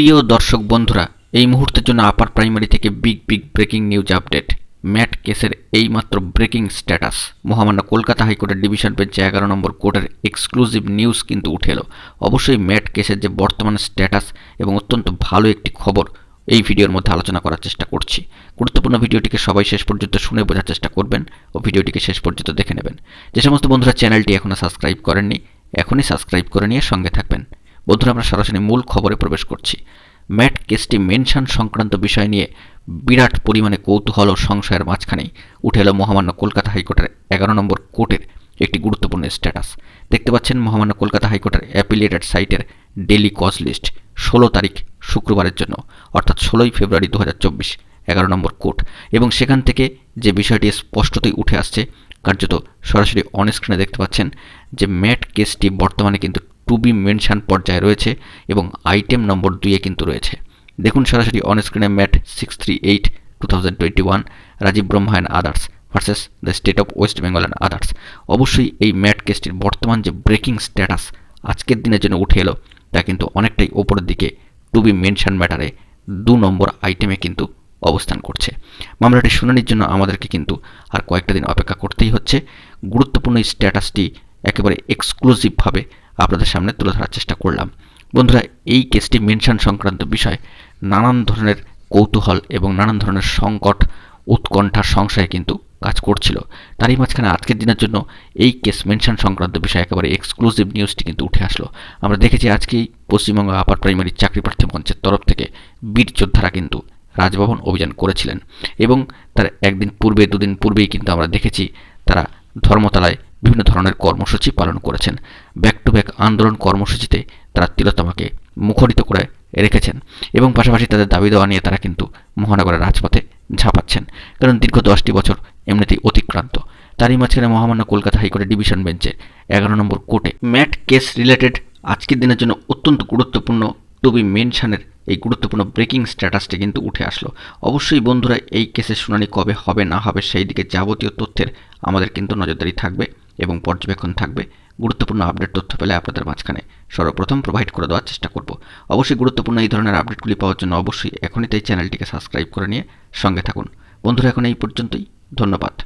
প্রিয় দর্শক বন্ধুরা, এই মুহূর্তের জন্য আপার প্রাইমারি থেকে big big breaking news update mat কেসের এইমাত্র ব্রেকিং স্ট্যাটাস মহামান্য কলকাতা হাইকোর্টের ডিভিশন বেঞ্চে এগারো নম্বর কোর্টের এক্সক্লুসিভ নিউজ কিন্তু উঠে এলো। অবশ্যই ম্যাট কেসের যে বর্তমান স্ট্যাটাস এবং অত্যন্ত ভালো একটি খবর, এই ভিডিওর মধ্যে আলোচনা করার চেষ্টা করছি। গুরুত্বপূর্ণ ভিডিওটিকে সবাই শেষ পর্যন্ত শুনে বোঝার চেষ্টা করবেন ও ভিডিওটিকে শেষ পর্যন্ত দেখে নেবেন। যে সমস্ত বন্ধুরা চ্যানেলটি এখনও সাবস্ক্রাইব করেননি, এখনই সাবস্ক্রাইব করে নিয়ে সঙ্গে থাকবেন। বন্ধুরা, আমরা সরাসরি মূল খবরে প্রবেশ করছি। ম্যাট কেসটি মেনশন সংক্রান্ত বিষয় নিয়ে বিরাট পরিমাণে কৌতূহল ও সংশয়ের মাঝখানেই উঠে এলো মহামান্য কলকাতা হাইকোর্টের এগারো নম্বর কোর্টের একটি গুরুত্বপূর্ণ স্ট্যাটাস দেখতে পাচ্ছেন, মহামান্য কলকাতা হাইকোর্টের অ্যাপিলিয়েটেড সাইটের ডেলি কজ লিস্ট ষোলো তারিখ শুক্রবারের জন্য, অর্থাৎ ষোলোই ফেব্রুয়ারি দু হাজার চব্বিশ, এগারো নম্বর কোর্ট। এবং সেখান থেকে যে বিষয়টি স্পষ্টতই উঠে আসছে, কার্যত সরাসরি অনস্ক্রিনে দেখতে পাচ্ছেন যে ম্যাট কেসটি বর্তমানে কিন্তু টু বি মেনশন পর্যায়ে রয়েছে এবং আইটেম নম্বর দুইয়ে কিন্তু রয়েছে। দেখুন সরাসরি অন স্ক্রিনে mat six three eight two thousand twenty one Rajib Brahma and others versus the state of West Bengal and others অবশ্যই এই ম্যাট কেসটির বর্তমান যে ব্রেকিং স্ট্যাটাস আজকের দিনের জন্য উঠে এলো, তা কিন্তু অনেকটাই ওপরের দিকে টু বি মেনশন ম্যাটারে দু নম্বর আইটেমে কিন্তু অবস্থান করছে। মামলাটি শুনানির জন্য আমাদেরকে কিন্তু আর কয়েকটা দিন অপেক্ষা করতেই হচ্ছে। গুরুত্বপূর্ণ এই স্ট্যাটাসটি একেবারে এক্সক্লুসিভভাবে আপনাদের সামনে তুলে ধরার চেষ্টা করলাম। বন্ধুরা, এই কেসটি মেনশন সংক্রান্ত বিষয়। নানান ধরনের কৌতূহল এবং নানান ধরনের সংকট, উৎকণ্ঠার সংশয়ে কিন্তু কাজ করছিল। তারই মাঝখানে আজকের দিনের জন্য এই কেস মেনশন সংক্রান্ত বিষয়ে একেবারে এক্সক্লুসিভ নিউজটি কিন্তু উঠে আসলো। আমরা দেখেছি আজকেই পশ্চিমবঙ্গ আপার প্রাইমারি চাকরি প্রার্থী মঞ্চের তরফ থেকে বীর যোদ্ধারা কিন্তু রাজভবন অভিযান করেছিলেন এবং তার একদিন পূর্বে, দুদিন পূর্বেই কিন্তু আমরা দেখেছি তারা ধর্মতলায় বিভিন্ন ধরনের কর্মসূচি পালন করেছেন। ব্যাক টু ব্যাক আন্দোলন কর্মসূচিতে তারা তিলোত্তমাকে মুখরিত করে রেখেছেন এবং পাশাপাশি তাদের দাবি দেওয়া নিয়ে তারা কিন্তু মহানগরের রাজপথে ঝাঁপাচ্ছেন। কারণ দীর্ঘ দশটি বছর এমনিতেই অতিক্রান্ত। তারই মাঝখানে মহামান্য কলকাতা হাইকোর্টের ডিভিশন বেঞ্চে এগারো নম্বর কোর্টে ম্যাট কেস রিলেটেড আজকের দিনের জন্য অত্যন্ত গুরুত্বপূর্ণ টু বি মেনশনের এই গুরুত্বপূর্ণ ব্রেকিং স্ট্যাটাসটি কিন্তু উঠে আসলো। অবশ্যই বন্ধুরা, এই কেসের শুনানি কবে হবে, না হবে, সেই দিকে যাবতীয় তথ্যের আমাদের কিন্তু নজরদারি থাকবে। এবং পর্যবেক্ষণ থাকবে। গুরুত্বপূর্ণ আপডেট তথ্য পেলে আপনাদের মাঝখানে সর্বপ্রথম প্রোভাইড করে দেওয়ার চেষ্টা করব। অবশ্যই গুরুত্বপূর্ণ এই ধরনের আপডেটগুলি পাওয়ার জন্য অবশ্যই এখনই তাই চ্যানেলটিকে সাবস্ক্রাইব করে নিয়ে সঙ্গে থাকুন। বন্ধুরা, এখন এই পর্যন্তই। ধন্যবাদ।